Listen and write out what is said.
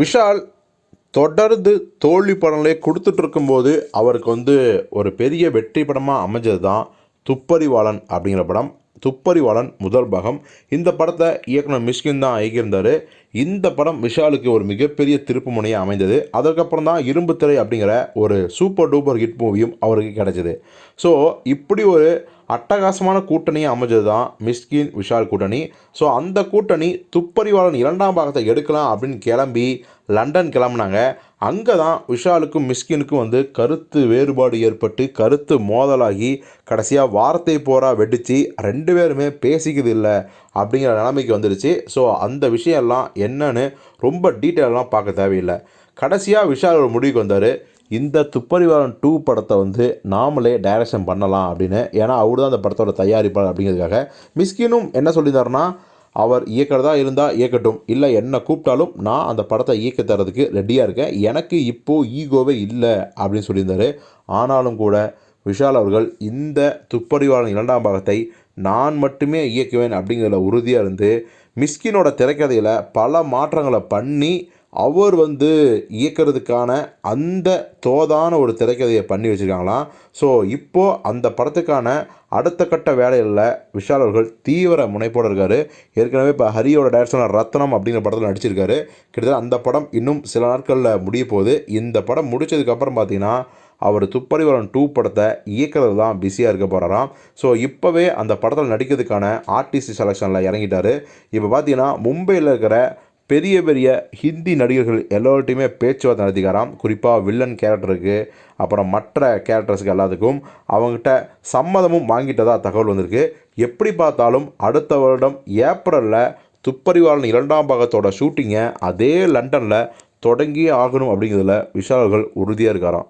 விஷால் தொடர்ந்து தோல்வி படங்களே கொடுத்துட்டு இருக்கும்போது அவருக்கு வந்து ஒரு பெரிய வெற்றி படமாக அமைஞ்சது தான் துப்பறிவாளன் அப்படிங்கிற படம். துப்பறிவாளன் முதல் பாகம். இந்த படத்தை இயக்குனர் மிஷ்கின் தான் இயக்கியிருந்தார். இந்த படம் விஷாலுக்கு ஒரு மிகப்பெரிய திருப்பு முனையாக அமைந்தது. அதற்கப்புறம் தான் இரும்பு திரை அப்படிங்கிற ஒரு சூப்பர் டூப்பர் ஹிட் மூவியும் அவருக்கு கிடைச்சிது. ஸோ இப்படி ஒரு அட்டகாசமான கூட்டணியை அமைஞ்சது தான் மிஸ்கின் விஷால் கூட்டணி. ஸோ அந்த கூட்டணி துப்பறிவாளன் இரண்டாம் பாகத்தை எடுக்கலாம் அப்படின்னு கிளம்பி லண்டன் கிளம்புனாங்க. அங்கே தான் விஷாலுக்கும் மிஸ்கினுக்கும் வந்து கருத்து வேறுபாடு ஏற்பட்டு கருத்து மோதலாகி கடைசியாக வார்த்தை போரா வெடித்து ரெண்டு பேருமே பேசிக்கிறது இல்லை அப்படிங்கிற நிலைமைக்கு வந்துடுச்சு ஸோ அந்த விஷயம்லாம் என்னன்னு ரொம்ப டீட்டெயிலெலாம் பார்க்க தேவையில்லை. கடைசியாக விஷால் ஒரு முடிவுக்கு வந்தார். இந்த துப்பறிவாளன் டூ படத்தை வந்து நாமளே டைரக்ஷன் பண்ணலாம் அப்படின்னு. ஏன்னா அவர் தான் அந்த படத்தோட தயாரிப்பாளர் அப்படிங்கிறதுக்காக. மிஸ்கினும் என்ன சொல்லியிருந்தாருன்னா அவர் இயக்கிறதா இருந்தால் இயக்கட்டும். இல்லை என்ன கூப்பிட்டாலும் நான் அந்த படத்தை இயக்க தரதுக்கு ரெடியாக இருக்கேன். எனக்கு இப்போது ஈகோவே இல்லை அப்படின்னு சொல்லியிருந்தார். ஆனாலும் கூட விஷால் அவர்கள் இந்த துப்பறிவாளன் இரண்டாம் பாகத்தை நான் மட்டுமே இயக்குவேன் அப்படிங்கிறதுல உறுதியாக இருந்து மிஸ்கினோட திரைக்கதையில் பல மாற்றங்களை பண்ணி அவர் வந்து இயக்கிறதுக்கான அந்த தோதான ஒரு திரைக்கதையை பண்ணி வச்சுருக்காங்களாம் ஸோ இப்போது அந்த படத்துக்கான அடுத்த கட்ட வேலைகளில் விஷால் அவர்கள் தீவிர முனைப்போடு இருக்கார். ஏற்கனவே இப்போ ஹரியோட டேரக்ஷனில் ரத்னம் அப்படிங்கிற படத்தில் நடிச்சிருக்காரு. கிட்டத்தட்ட அந்த படம் இன்னும் சில நாட்களில் முடிய போகுது. இந்த படம் முடிச்சதுக்கப்புறம் பார்த்தீங்கன்னா அவர் துப்பறிவாளன் டூ படத்தை இயக்கிறது தான் பிஸியாக இருக்க போகிறாராம் ஸோ இப்போவே அந்த படத்தில் நடிக்கிறதுக்கான ஆர்டிஸ்ட் செலெக்ஷனில் இறங்கிட்டார். இப்போ பார்த்தீங்கன்னா மும்பையில் இருக்கிற பெரிய பெரிய ஹிந்தி நடிகர்கள் எல்லோர்ட்டையுமே பேச்சுவார்த்தை நடத்திக்காராம் குறிப்பாக வில்லன் கேரக்டருக்கு அப்புறம் மற்ற கேரக்டர்ஸுக்கு எல்லாத்துக்கும் அவங்ககிட்ட சம்மதமும் வாங்கிட்டதாக தகவல் வந்திருக்கு. எப்படி பார்த்தாலும் அடுத்த வருடம் ஏப்ரலில் துப்பறிவாளன் இரண்டாம் பாகத்தோட ஷூட்டிங்கை அதே லண்டனில் தொடங்கியே ஆகணும் அப்படிங்கிறதுல விஷால்கள் உறுதியாக இருக்காராம்.